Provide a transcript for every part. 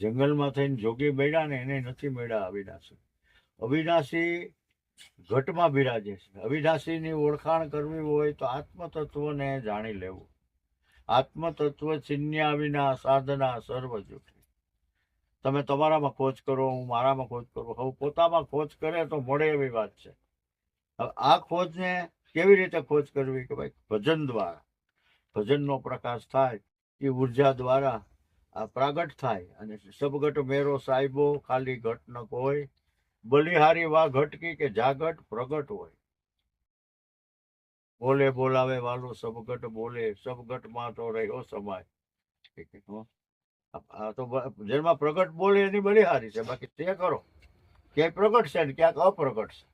જંગલમાં થઈને જોગી મળ્યા ને એને નથી મળ્યા અવિનાશી. અવિનાશી ઘટમાં બિરાજે છે. અવિનાશીની ઓળખાણ કરવી હોય તો આત્મતત્વને જાણી લેવું. આત્મતત્વ ચિન્યા વિના સાધના સર્વ જુઠી તમે તમારામાં ખોજ કરો, હું મારામાં ખોજ કરું. હવે પોતામાં ખોજ કરે તો મળે એવી વાત છે. હવે આ ખોજને કેવી રીતે ખોજ કરવી કે ભાઈ ભજન દ્વારા? ભજનનો પ્રકાશ થાય એ ઊર્જા દ્વારા આ પ્રાગટ થાય અને સબગટ મેરો સાહેબો, ખાલી ઘટ ન કોઈ. બલિહારી વા ઘટકી કે જાગટ પ્રગટ હોય. બોલે બોલાવે વાલો સબગટ બોલે, સબગટમાં તો રહ્યો સમાય. આ તો જેમાં પ્રગટ બોલે એની બલિહારી છે, બાકી તે કરો. ક્યાંય પ્રગટ છે ને ક્યાંક અપ્રગટ છે.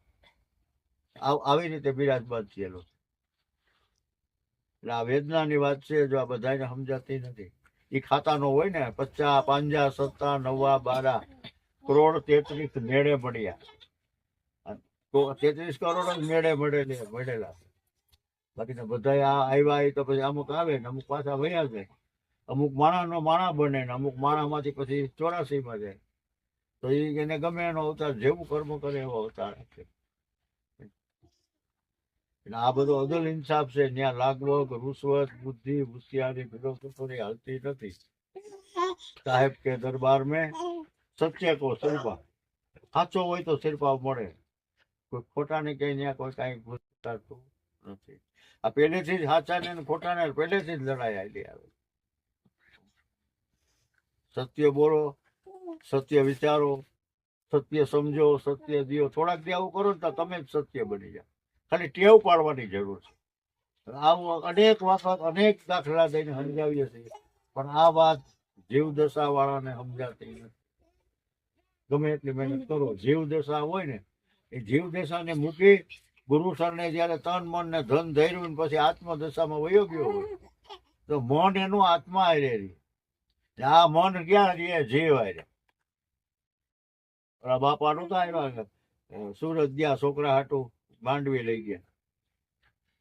આવી રીતે બિરાજમાન થયેલો છે એટલે આ વેદનાની વાત છે, જો આ બધાને સમજાતી નથી. એ ખાતાનો હોય ને, પચાસ પાંજા સત્તા નવ્વા બારા કરોડ તેત્રીસ મેળે મળ્યા. તો તેત્રીસ કરોડ જ મેળે મળેલી, મળેલા. છે બાકી બધા આ આવ્યા એ તો પછી અમુક આવે ને, અમુક પાછા વયા જાય. અમુક માણાનો માણા બને ને, અમુક માણામાંથી પછી ચોરાસીમાં જાય. તો એને ગમે એનો અવતાર, જેવું કર્મ કરે એવો અવતાર આપે એટલે આ બધો અદલ ઇન્સાફ છે. ત્યાં લાગવગ રૂશ્વત બુદ્ધિ, હોશિયારી ફિલોસોફરી હાલતી નથી. સાહેબ કે દરબાર મેં સત્ય કો શિલ્પા સાચો હોય તો શિલ્પા મળે. કોઈ ખોટા ને કઈ ત્યાં કોઈ કાંઈ ઘૂસતાતું નથી. આ પહેલેથી જ સાચા ને ખોટા ને પહેલેથી જ લડાઈ આવેલી આવે સત્ય બોલો, સત્ય વિચારો, સત્ય સમજો, સત્ય દિયો. થોડાક દી આવું કરો ને તો તમે જ સત્ય બની જાઓ. ખાલી ટેવ પાડવાની જરૂર છે. આવું અનેક વખત અનેક દાખલા દઈને સમજાવીએ છીએ. પણ આ વાત જીવ દશા વાળાને સમજાતી નથી. ગમે એટલી મહેનત કરો. જીવ દશા હોય ને, એ જીવ દશાને મૂકી ગુરુ સરને જયારે તન, મન ને ધન ધૈર્યું ને પછી આત્મદશામાં વયો ગયો હોય, તો મન એનું આત્મા હારે રહી. આ મન ક્યાં રહે? જીવ હારે બાપાનું બાપા નતા આવ્યા સુરત ગયા, છોકરા હાટું. માંડવી લઈ ગયા.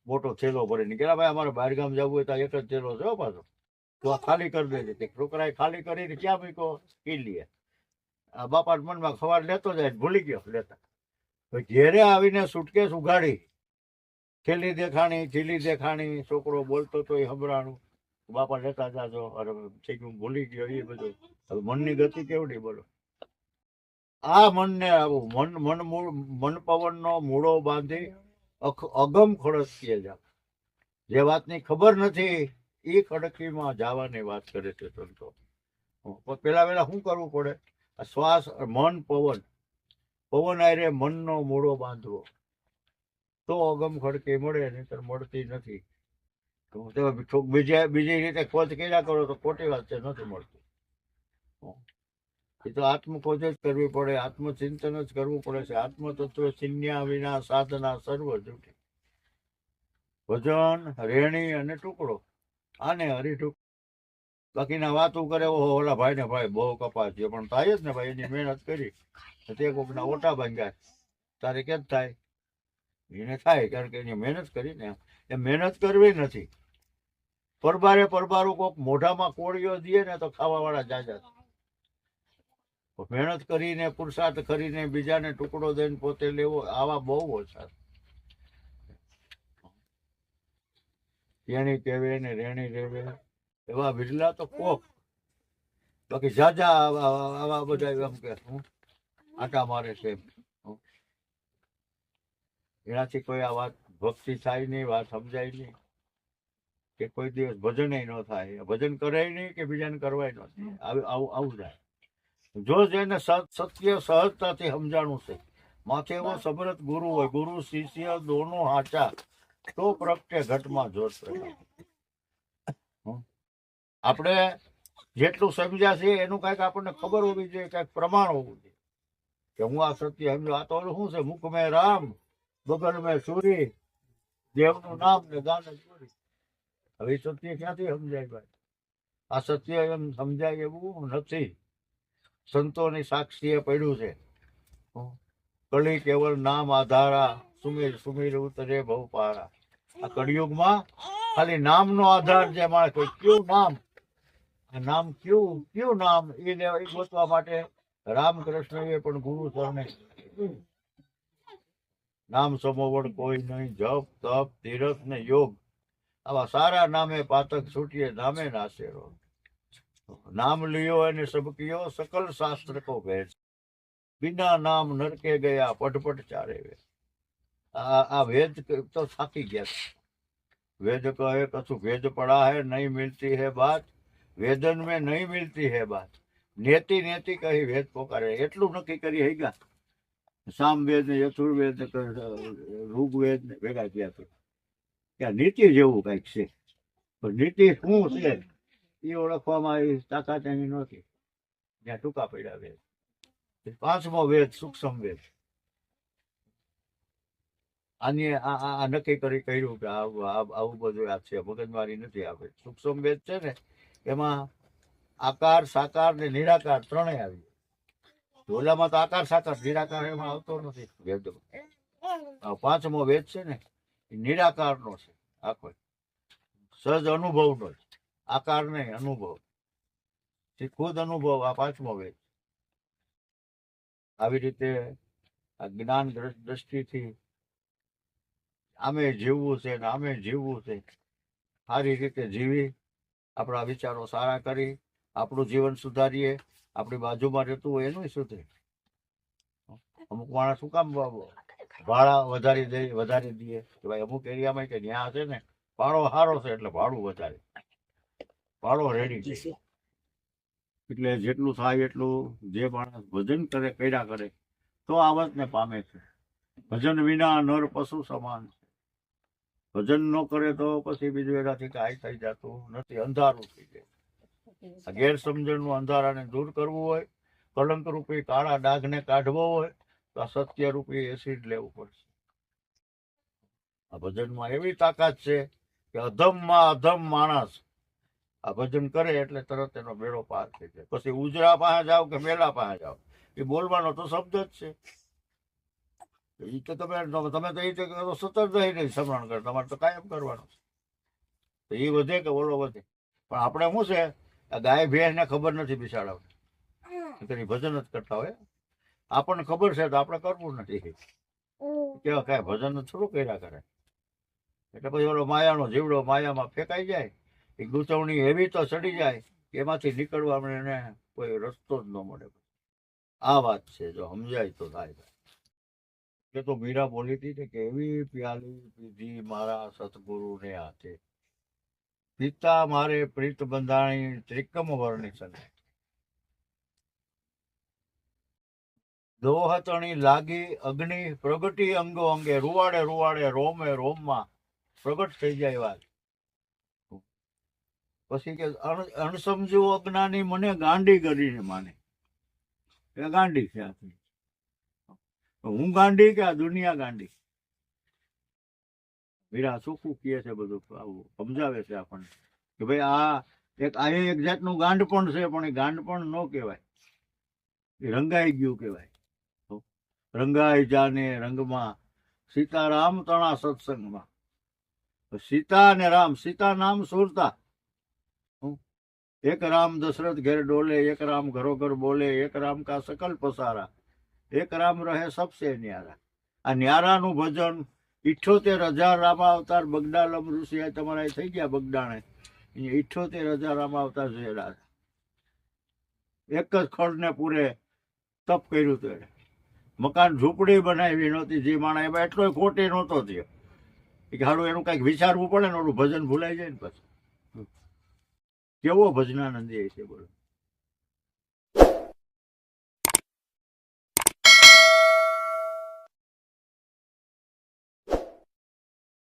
મોટો થેલો ભરીને કે ભાઈ, અમારે બહાર ગામ જવું હોય તો એક જ થેલો છે પાછો. તો આ ખાલી કરી દેજે. તે છોકરાએ ખાલી કરીને ક્યાં મૂક્યો? એ લે. આ બાપા મનમાં ખવાર લેતો જાય ભૂલી ગયો લેતા. ઘેરે આવીને સુટકેસ ઉગાડી થેલી દેખાણી થેલી દેખાણી. છોકરો બોલતો તો એ સંભળાણું બાપા લેતા જાજો. અરે થઈ ગયું ભૂલી ગયો એ બધું. હવે મનની ગતિ કેવડી બોલો. આ મનને આવું મન મન મૂળ, મન પવનનો મૂળો બાંધી અગમ ખડકીએ જા. જે વાતની ખબર નથી એ ખડકીમાં જવાની વાત કરે છે સંતો. પેલા પેલા શું કરવું પડે? આ શ્વાસ, મન, પવન. પવન આયરે મનનો મૂળો બાંધવો. તો અગમ ખડકી મળે, નહીતર મળતી નથી. બીજા, બીજી રીતે ખોજ કર્યા કરો તો ખોટી વાત છે, નથી મળતું. એ તો આત્મખોજ જ કરવી પડે, આત્મચિંતન જ કરવું પડે છે. આત્મતત્વ ચિન્યા વિના સાધના સર્વ જૂઠી ભજન, રેણી અને ટુકડો. આને હરી ટુક બાકીના વાતો કરે, ઓહો, ઓલા ભાઈ ને ભાઈ બહુ કપાસ છે. પણ થાય જ ને ભાઈ, એની મહેનત કરી. તે કોકના ઓટા ભાંગ્યા તારે કેમ થાય? એને થાય, કારણ કે એની મહેનત કરી ને એ મહેનત કરવી નથી. પરબારે પરબારું કોક મોઢામાં કોળીઓ દે ને તો ખાવા વાળા જાજા મહેનત કરીને પુરુષાર્થ કરીને બીજાને ટુકડો દઈને પોતે લેવો, આવા બહુ ઓછા. તેણી કહેવે ને રેણી રેવે, એવા બિરલા તો કોક. બાકી જાજા આવા બધા એમ કે, હું આટા મારે છે. એનાથી કોઈ આ વાત ભક્તિ થાય નહીં, વાત સમજાય નહીં. કે કોઈ દિવસ ભજન ન થાય. ભજન કરાય નહીં કે બીજાને કરવાય ન થાય. આવું આવું થાય. જો જેને સત્ય સહજતાથી સમજાણું છે. માથે એવો સમરથ ગુરુ હોય ગુરુ શિષ્ય દોનો હાચા તો પ્રગટે ઘટમાં જોશ? આપણે જેટલું સમજ્યા છે એનું કંઈક આપણને ખબર હોવી જોઈએ કંઈક પ્રમાણ હોવું જોઈએ. કે હું આ સત્ય સમજો આ તો શું છે? મુખ મેં રામ બગલ મેં સૂરી દેવનું નામ ને ગાને ચોરી હવે સત્ય ક્યાંથી સમજાય ભાઈ? આ સત્ય એમ સમજાય એવું નથી. સંતોની સાક્ષીએ પડ્યું છે. કળી કેવળ નામ આધારા સુમીર સુમીર ઉતરે બહુ પારા. આ કળિયુગમાં ખાલી નામનો આધાર જે માણસ કોઈ કયું નામ? આ નામ કયું કયું નામ? એ ગોતવા માટે રામકૃષ્ણએ પણ ગુરુ સરને નામ સમોવડ કોઈ નહીં જપ તપ તીરથ ને યોગ. આવા સારા નામે પાતક છૂટીએ નામે નાશે રોગ. નામ લિયો અને સબકિયો સકલ શાસ્ત્ર કો ભેદ બિના નામ નરકે ગયા, પટપટ ચારે આ વેદ તો થાકી ગયા વેદ કહે, કશું વેદ પડા હે નહીં મિલતી હે બાત. વેદન મેં નહીં મિલતી હે બાત. નેતી નેતી કહી વેદ પોકારે. એટલું નક્કી કરી હઈ ગયા. સામવેદ ને યથુર્વેદ ઋગવેદ ને ભેગા થયા ત્યાં નીતિ જેવું કંઈક છે. પણ નીતિ શું છે? એ ઓળખવામાં એ તાકાત એની નહોતી. જ્યાં ટૂંકા પડ્યા વેદ. પાંચમો વેદ, સૂક્ષ્મ વેદ. આની આ નક્કી કરી કર્યું કે આવું બધું આ છે. મગજમારી નથી આપે સૂક્ષ્મ વેદ છે ને, એમાં આકાર, સાકાર ને નિરાકાર ત્રણેય આવી ઢોલામાં તો આકાર, સાકાર, નિરાકાર એમાં આવતો નથી વેદ. પાંચમો વેદ છે ને નિરાકારનો છે. આખો. સહજ અનુભવનો છે. આકાર નહીં અનુભવ. એ ખુદ અનુભવ આ પાંચમો વેદ આવી રીતે આ જ્ઞાન દ્રષ્ટિથી આમે જીવવું છે ને આમે જીવવું છે. સારી રીતે જીવી, આપણા વિચારો સારા કરી, આપણું જીવન સુધારીએ, આપણી બાજુમાં રહેતું હોય એનું સુધરે. અમુક માણસ શું કામ ભાડા વધારી દે, વધારી દઈએ કે ભાઈ અમુક એરિયામાં કે ત્યાં હશે ને, ભાડો સારો છે એટલે ભાડું વધારે. ભાડો રેડી છે. એટલે જેટલું થાય એટલું જે માણસ ભજન કરે કર્યા કરે તો આવતને પામે છે. ભજન વિના નર પશુ સમાન છે. ભજન ન કરે તો પછી બીજું એનાથી કાંઈ થઈ જતું નથી અંધારું થઈ જાય. ગેરસમજણનું અંધારાને દૂર કરવું હોય કલંક રૂપી કાળા ડાઘને કાઢવો હોય તો આ સત્ય રૂપી એસિડ લેવું પડશે. આ ભજનમાં એવી તાકાત છે કે અધમમાં અધમ માણસ આ ભજન કરે એટલે તરત એનો બેડો પાર થઈ જાય. પછી ઉજરા પાસે જાઓ કે મેલા પાસે જાઓ? એ બોલવાનો તો શબ્દ જ છે. એ તો તમે તમે તો એ તો સતત રહી નહીં સમરણ કરે. તમારે તો કાયમ કરવાનું તો એ વધે કે ઓલો વધે? પણ આપણે શું છે? આ ગાય ભેંસને ખબર નથી બિસાડાવને. તેની ભજન જ કરતા હોય. આપણને ખબર છે તો આપણે કરવું નથી. કેવા કાંઈ ભજન થોડું કર્યા કરે? એટલે પછી ઓલો માયાનો જીવડો માયામાં ફેંકાઈ જાય. એ ગૂંચવણી એવી તો ચડી જાય કે એમાંથી નીકળવા એને કોઈ રસ્તો જ ન મળે. આ વાત છે, જો સમજાય તો થાય. કે તો મીરા બોલી હતી ને કે એવી પ્યાલી પીધી મારા સતગુરુને હાથે. પિતા મારે પ્રીત બંધાણી ત્રિકમ વર્ણિશન દોહતણી લાગી અગ્નિ પ્રગટી અંગો અંગે રૂવાડે રૂવાડે રોમે રોમમાં પ્રગટ થઈ જાય વાત. પછી કે અણ- અણસમજુ અજ્ઞાની મને ગાંડી કરીને માને. એ ગાંડી છે આખી. હું ગાંડી કે આ દુનિયા ગાંડી? મીરા ચોખ્ખું કહે છે બધું? આવું સમજાવે છે આપણને. કે ભાઈ આ એક આ એક જાતનું ગાંડ પણ છે, પણ એ ગાંડ પણ ન કહેવાય. એ રંગાઈ ગયું કહેવાય. રંગાઈ જાને રંગમાં. સીતારામ તણા સત્સંગમાં. સીતા અને રામ, સીતા નામ સુરતા? એક રામ દશરથ ઘેર ડોલે, એક રામ ઘરો ઘર બોલે, એક રામ કા સકલ પસારા એક રામ રહે સબસે ન્યારા. આ ન્યારાનું ભજન ઇઠ્ઠોતેર હજાર રામા અવતાર બગડાલમ ઋષિ તમારા થઈ ગયા બગડાણે. ઇઠ્ઠોતેર હજાર રામા અવતાર જોયેલા. એક જ ખડને પૂરે તપ કર્યું હતું એણે. મકાન ઝૂંપડી બનાવી નહોતી, જે માણા એમાં એટલો ખોટી નહોતો થયો. કે હારું એનું કાંઈક વિચારવું પડે ને, ઓલું ભજન ભૂલાઈ જાય ને પછી. કેવો ભજનાનંદી હશે બોલો.